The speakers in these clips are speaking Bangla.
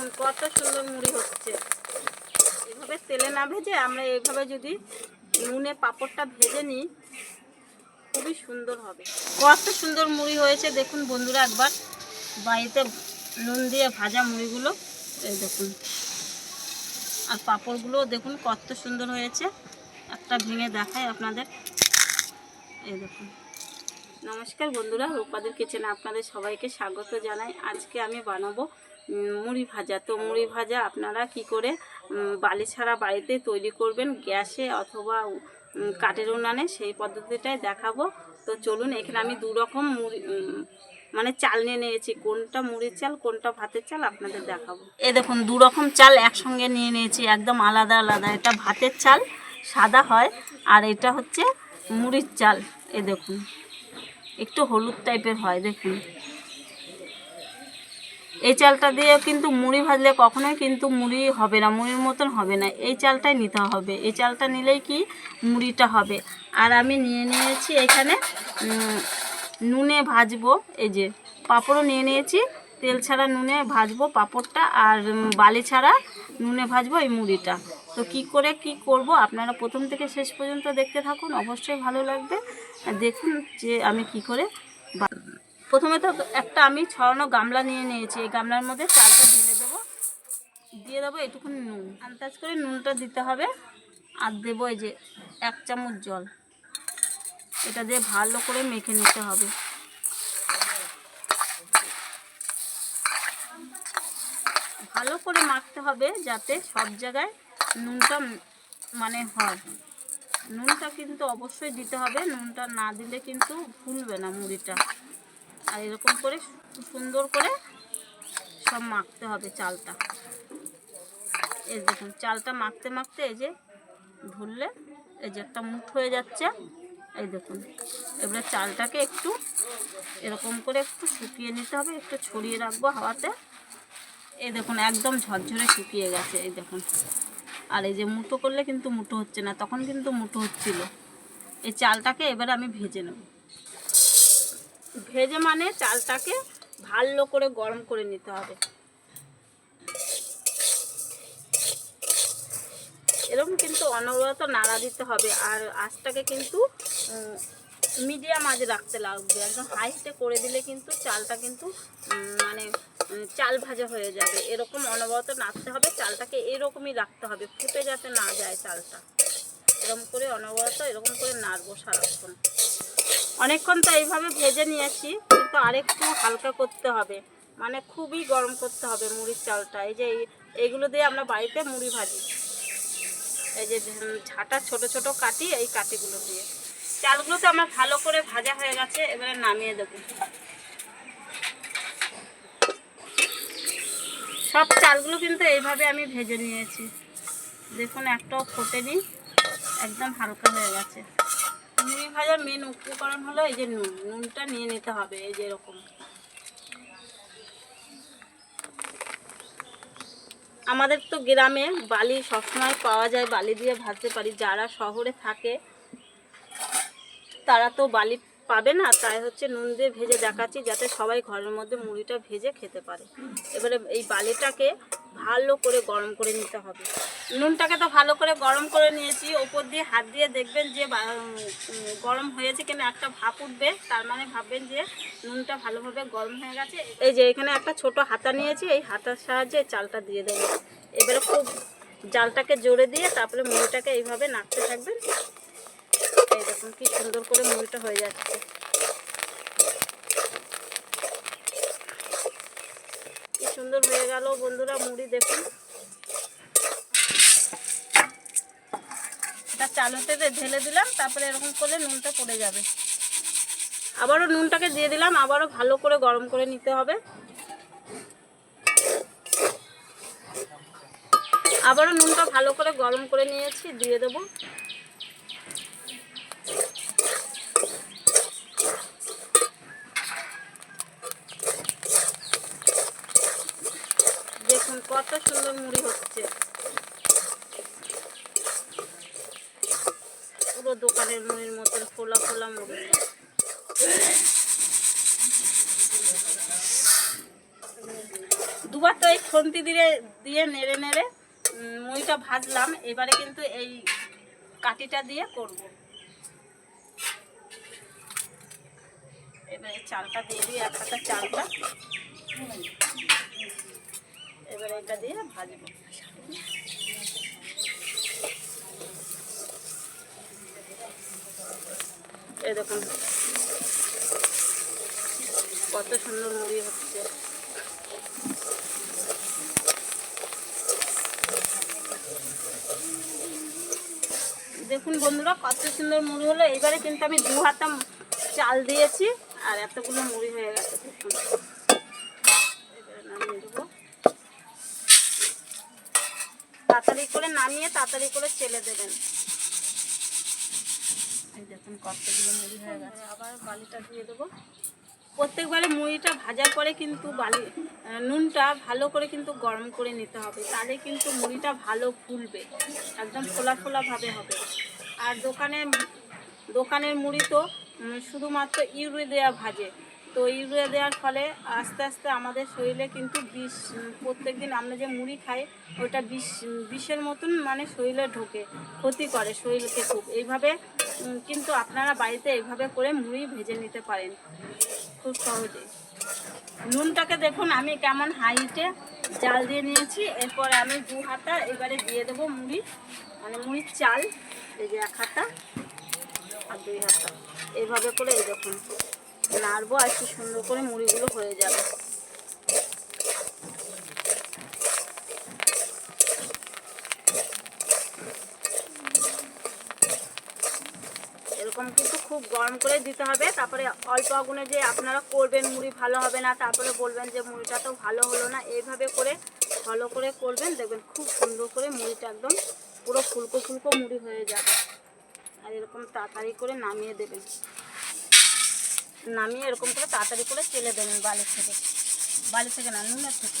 দেখুন, কত সুন্দর মুড়ি হচ্ছে। এভাবে তেলে না ভেজে আমরা এইভাবে যদি নুনে পাঁপড়টা ভেজে নিই, খুবই সুন্দর হবে। কত সুন্দর মুড়ি হয়েছে, দেখুন বন্ধুরা একবার। বাড়িতে নুন দিয়ে ভাজা মুড়িগুলো, এই দেখুন। আর পাঁপড়গুলো দেখুন কত সুন্দর হয়েছে। একটা ভেঙে দেখায় আপনাদের। এই দেখুন। নমস্কার বন্ধুরা, রূপাদের কিচেনে আপনাদের সবাইকে স্বাগত জানাই। আজকে আমি বানাবো মুড়ি ভাজা। তো মুড়ি ভাজা আপনারা কি করে বালি ছাড়া বাড়িতে তৈরি করবেন গ্যাসে অথবা কাঠের উনানে সেই পদ্ধতিটাই দেখাবো। তো চলুন এখানে আমি দু রকম মুড়ি মানে চাল নিয়ে নিয়েছি। কোনটা মুড়ির চাল কোনটা ভাতের চাল আপনাদের দেখাবো। এ দেখুন দু রকম চাল একসঙ্গে নিয়ে নিয়েছি একদম আলাদা আলাদা। এটা ভাতের চাল সাদা হয় আর এটা হচ্ছে মুড়ির চাল। এ দেখুন একটু হলুদ টাইপের হয় দেখুন। এই চালটা দিয়ে কিন্তু মুড়ি ভাজলে কখনোই কিন্তু মুড়ি হবে না, মুড়ির মতন হবে না। এই চালটাই নিতে হবে। এই চালটা নিলেই কি মুড়িটা হবে। আর আমি নিয়ে নিয়েছি এখানে নুনে ভাজবো। এই যে পাঁপড়ও নিয়ে নিয়েছি। তেল ছাড়া নুনে ভাজবো পাঁপড়টা আর বালি ছাড়া নুনে ভাজবো এই মুড়িটা। তো কি করে কি করব আপনারা প্রথম থেকে শেষ পর্যন্ত দেখতে থাকুন। অবশ্যই ভালো লাগবে। দেখুন যে আমি কি করে প্রথমে তো একটা আমি ছড়ানো গামলা নিয়ে নিয়েছি, এই গামলার মধ্যে চালটা ঢেলে দেবো। দিয়ে দেবো এটুকুন নুন। আন্দাজ করে নুনটা দিতে হবে, আর দেবো এই যে এক চামচ জল। এটা দিয়ে ভালো করে মেখে নিতে হবে। ভালো করে মাখতে হবে যাতে সব জায়গায় নুনটা মানে হয়। নুনটা কিন্তু অবশ্যই দিতে হবে, নুনটা না দিলে কিন্তু ফুলবে না মুড়িটা। আর এরকম করে সু- সুন্দর করে সব মাখতে হবে চালটা। এই দেখুন, চালটা মাখতে মাখতে এই যে ধরলে এই যে একটা মুঠ হয়ে যাচ্ছে। এই দেখুন, এবারে চালটাকে একটু এরকম করে একটু শুকিয়ে নিতে হবে, একটু ছড়িয়ে রাখব হাওয়াতে। এই দেখুন, একদম ঝরঝরে শুকিয়ে গেছে, এই দেখুন। আর এই যে মুঠো করলে কিন্তু মুঠো হচ্ছে না, তখন কিন্তু মুঠো হচ্ছিল। এই চালটাকে এবার আমি ভেজে নেব। ভেজে মানে চালটাকে ভালো করে গরম করে নিতে হবে। এরকম কিন্তু অনবরত নাড়া দিতে হবে আর আঁচটাকে কিন্তু মিডিয়াম আঁচে রাখতে লাগবে। একদম হাই হিটে করে দিলে কিন্তু চালটা কিন্তু মানে চাল ভাজা হয়ে যাবে। এরকম অনবরত নাড়তে হবে, চালটাকে এরকমই রাখতে হবে, ফুটে যাতে না যায় চালটা। এরকম করে অনবরত এরকম করে নাড়বো সারাক্ষণ। অনেকক্ষণ তো এইভাবে ভেজে নিয়েছি কিন্তু আরেকটু হালকা করতে হবে। মানে খুবই গরম করতে হবে মুড়ির চালটা। এই যে এই- এইগুলো দিয়ে আমরা বাড়িতে মুড়ি ভাজি। এই যে ঝাঁটা ছোট ছোট কাটি এই কাটিগুলো দিয়ে। চালগুলো তো আমার ভালো করে ভাজা হয়ে গেছে, এবারে নামিয়ে দেবো। সব চালগুলো কিন্তু এইভাবে আমি ভেজে নিয়েছি। দেখুন, একটাও ফোটেনি, একদম হালকা হয়ে গেছে। মুড়ি ভাজার মেন উপকরণ হলো এই যে নুন। নুনটা নিয়ে নিতে হবে এই যে এরকম। আমাদের তো গ্রামে বালি সবসময় পাওয়া যায়, বালি দিয়ে ভাজতে পারি। যারা শহরে থাকে, তারা তো বালি পাবে না। তাই হচ্ছে নুন দিয়ে ভেজে দেখাচ্ছি, যাতে সবাই ঘরের মধ্যে মুড়িটা ভেজে খেতে পারে। এবারে এই বালিটাকে ভালো করে গরম করে নিতে হবে। নুনটাকে তো ভালো করে গরম করে নিয়েছি। ওপর দিয়ে হাত দিয়ে দেখবেন যে গরম হয়েছে কিনা একটা ভাপ উঠবে। তার মানে ভাববেন যে নুনটা ভালোভাবে গরম হয়ে গেছে। এই যে এখানে একটা ছোট হাতা নিয়েছি। এই হাতার সাহায্যে চালটা দিয়ে দেবো। এবারে খুব জালটাকে জোরে দিয়ে তারপরে মুড়িটাকে এইভাবে নাড়তে থাকবেন। এই দেখুন কি সুন্দর করে মুড়িটা হয়ে যাচ্ছে। কি সুন্দর হয়ে গেল বন্ধুরা মুড়ি দেখুন। এটা চালুতে ঢেলে দিলাম, তারপরে এরকম করলে নুনটা পড়ে যাবে। আবারও নুনটাকে দিয়ে দিলাম, আবারও ভালো করে গরম করে নিতে হবে। আবারও নুনটা ভালো করে গরম করে নিয়েছি, দিয়ে দেবো। দেখুন কত সুন্দর মুড়ি হচ্ছে। পুরো দোকানের মুড়ির মতন ফোলা ফোলা মুড়ি দুবার তো এই খুন্তি দিয়ে দিয়ে নেড়ে নেড়ে মুড়িটা ভাজলাম। এবারে কিন্তু এই কাঠিটা দিয়ে করব। এবারে চালটা দিয়ে দিই, এক হাতা চালটা। এবারে এটা দিয়ে ভাজবো। দেখুন। কত সুন্দর মুড়ি হচ্ছে। দেখুন বন্ধুরা, কত সুন্দর মুড়ি হলো। এবারে কিন্তু আমি দু হাতা চাল দিয়েছি, আর এতগুলো মুড়ি হয়ে গেছে। তাড়াতাড়ি করে নামিয়ে তাড়াতাড়ি করে চেলে দেবেন। দেখুন কতগুলো মুড়ি হয়ে গেছে। আবার বালিটা দিয়ে দেবো। প্রত্যেকবারে মুড়িটা ভাজার পরে কিন্তু বালি নুনটা ভালো করে কিন্তু গরম করে নিতে হবে। তাহলে কিন্তু মুড়িটা ভালো ফুলবে, একদম ফোলা ফোলা ভাবে হবে। আর দোকানে, দোকানের মুড়ি তো শুধুমাত্র ইউরি দেওয়া ভাজে। তো ইউরিয়া দেওয়ার ফলে আস্তে আস্তে আমাদের শরীরে কিন্তু বিষ প্রত্যেক দিন আমরা যে মুড়ি খাই, ওটা বিষ, বিষের মতন মানে শরীরে ঢোকে, ক্ষতি করে শরীরকে খুব। এইভাবে কিন্তু আপনারা বাড়িতে এইভাবে করে মুড়ি ভেজে নিতে পারেন, খুব সহজে নুনটাকে দেখুন, আমি কেমন হাইটে জাল দিয়ে নিয়েছি, এরপরে আমি দু হাতা এবারে দিয়ে দেবো মুড়ি মানে মুড়ির চাল, এই যে এক হাতা আর দুই হাতা। এইভাবে করে এই দেখুন। নাড়বো আর কি সুন্দর করে মুড়িগুলো হয়ে যাবে। এরকম কিন্তু খুব গরম করে দিতে হবে। তারপরে অল্প আগুনে যে আপনারা করবেন মুড়ি ভালো হবে না, তারপরে বলবেন যে মুড়িটা তো ভালো হলো না, এইভাবে করে ভালো করে করবেন, দেখবেন খুব সুন্দর করে মুড়িটা একদম পুরো ফুলকো ফুলকো মুড়ি হয়ে যাবে। আর এরকম তাড়াতাড়ি করে নামিয়ে দেবেন। নামিয়ে এরকম করে তাড়াতাড়ি করে চেলে দেবেন বালি থেকে। বালি থেকে না, নুনের থেকে।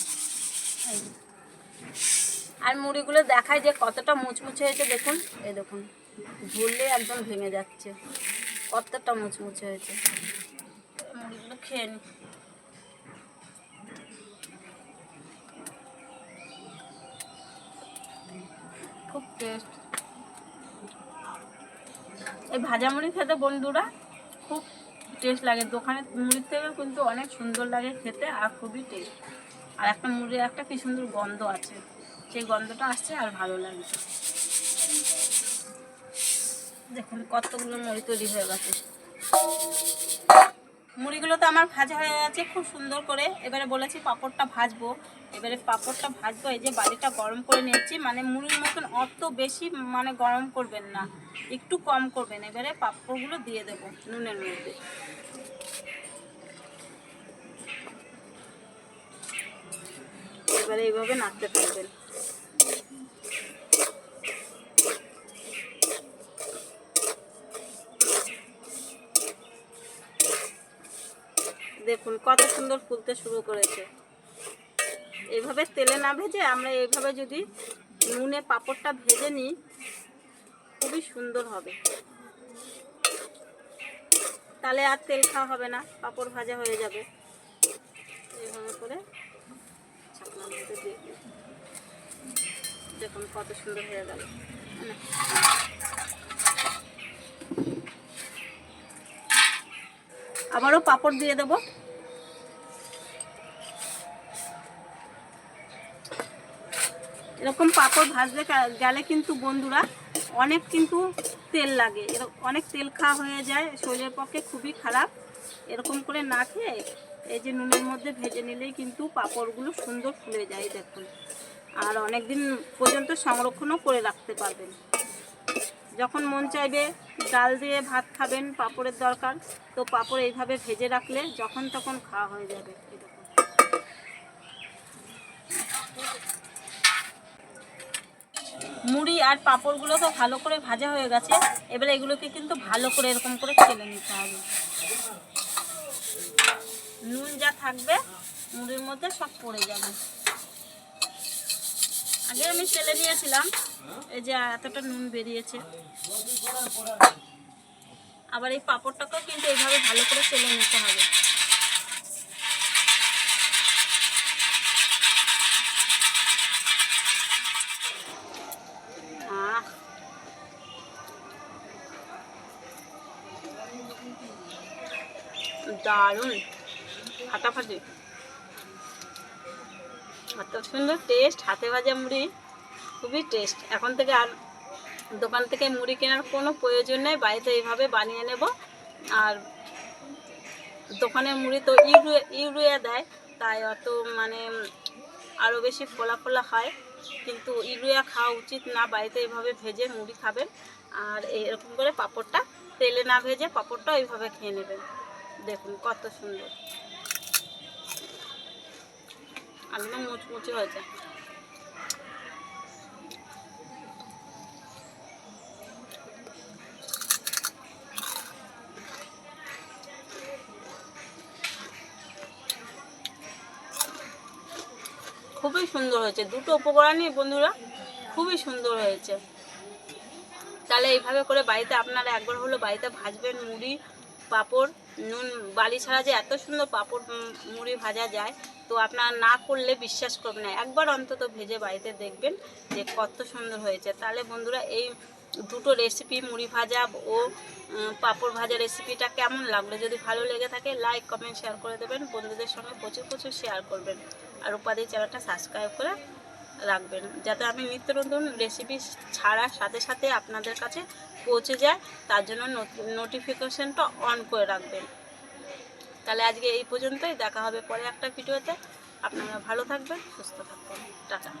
আর মুড়িগুলো দেখায় যে কতটা মুচমুচে হয়েছে, দেখুন। এই দেখুন ঝুললে একদম ভেঙে যাচ্ছে। কতটা মুচমুচে হয়েছে। মুড়িগুলো খেয়ে নি খুব টেস্ট এই ভাজা মুড়ি খেতে বন্ধুরা টেস্ট লাগে। দোকানের মুড়ির থেকে কিন্তু অনেক সুন্দর লাগে খেতে আর খুবই টেস্ট আর একটা মুড়ির একটা কি সুন্দর গন্ধ আছে। সেই গন্ধটা আসছে আর ভালো লাগছে। দেখুন, কতগুলো মুড়ি তৈরি হয়ে গেছে। মুড়িগুলো তো আমার ভাজা হয়ে গেছে, খুব সুন্দর করে। এবারে বলেছি পাঁপড়টা ভাজবো। এবারে পাঁপড়টা ভাজবো, এই যে বালিটা গরম করে নিয়েছি মানে মুড়ির মতন অত বেশি মানে গরম করবেন না, একটু কম করবেন। এবারে পাঁপড়গুলো দিয়ে দেবো নুনের মধ্যে। এবারে এইভাবে নাড়তে থাকবেন। দেখুন কত সুন্দর ফুলতে শুরু করেছে। এইভাবে তেলে না ভেজে আমরা এইভাবে যদি নুনে পাঁপড়টা ভেজে নিই, খুবই সুন্দর হবে। তাহলে আর তেল খাওয়া হবে না, পাঁপড় ভাজা হয়ে যাবে। এইভাবে করে দেখুন কত সুন্দর হয়ে গেল। আবারও পাপড় দিয়ে দেবো। এরকম পাঁপড় ভাজতে গেলে কিন্তু বন্ধুরা অনেক কিন্তু তেল লাগে। এরকম অনেক তেল খাওয়া হয়ে যায়, শরীরের পক্ষে খুবই খারাপ। এরকম করে না খেয়ে এই যে নুনের মধ্যে ভেজে নিলেই কিন্তু পাঁপড়গুলো সুন্দর ফুলে যায় দেখুন। আর অনেক দিন পর্যন্ত সংরক্ষণও করে রাখতে পারবেন। যখন মন চাইবে ডাল দিয়ে ভাত খাবেন, পাঁপড়ের দরকার, তো পাঁপড় এইভাবে ভেজে রাখলে যখন তখন খাওয়া হয়ে যাবে। দেখুন। মুড়ি আর পাঁপড়গুলো তো ভালো করে ভাজা হয়ে গেছে, এবার এগুলোকে কিন্তু ভালো করে এরকম করে খেলে নিতে হবে। নুন যা থাকবে, মুড়ির মধ্যে সব পড়ে যাবে। আগে আমি তেলে নিয়েছিলাম এই যে এতটা নুন বেরিয়েছে। আবার এই পাঁপড়টাকেও কিন্তু এইভাবে ভালো করে তেলে নিতে হবে। দারুণ। ফাটাফাটি এত সুন্দর টেস্ট হাতে ভাজা মুড়ি খুবই টেস্ট এখন থেকে আর দোকান থেকে মুড়ি কেনার কোনো প্রয়োজন নেই। বাড়িতে এইভাবে বানিয়ে নেব। আর দোকানের মুড়ি তো ইউরিয়া ইউরিয়া দেয়, তাই অত মানে আরও বেশি ফোলা ফোলা হয়। কিন্তু ইউরিয়া খাওয়া উচিত না। বাড়িতে এইভাবে ভেজে মুড়ি খাবেন। আর এরকম করে পাঁপড়টা তেলে না ভেজে পাঁপড়টা এইভাবে খেয়ে নেবেন। দেখুন, কত সুন্দর। একদম মুচমুচে হয়েছে। খুবই সুন্দর হয়েছে। দুটো উপকরণই বন্ধুরা, খুবই সুন্দর হয়েছে। তাহলে এইভাবে করে বাড়িতে আপনারা একবার হলো বাড়িতে ভাজবেন মুড়ি, পাঁপড় নুন, বালি ছাড়া যে এত সুন্দর পাঁপড় মুড়ি ভাজা যায়, তো আপনারা না করলে বিশ্বাস করবেন না। একবার অন্তত ভেজে বাড়িতে দেখবেন যে কত সুন্দর হয়েছে। তাহলে বন্ধুরা, এই দুটো রেসিপি মুড়ি ভাজা ও পাঁপড় ভাজা রেসিপিটা কেমন লাগল? যদি ভালো লেগে থাকে লাইক কমেন্ট শেয়ার করে দেবেন। বন্ধুদের সঙ্গে প্রচুর প্রচুর শেয়ার করবেন। আর উপাধি চ্যানেলটা সাবস্ক্রাইব করে রাখবেন, যাতে আমি নিত্য নতুন রেসিপি ছাড়ার সাথে সাথে আপনাদের কাছে পৌঁছে যায়, তার জন্য নোটিফিকেশনটা অন করে রাখবেন। তাহলে আজকে এই পর্যন্তই, দেখা হবে পরে একটা ভিডিওতে। আপনারা ভালো থাকবেন, সুস্থ থাকবেন। টাটা।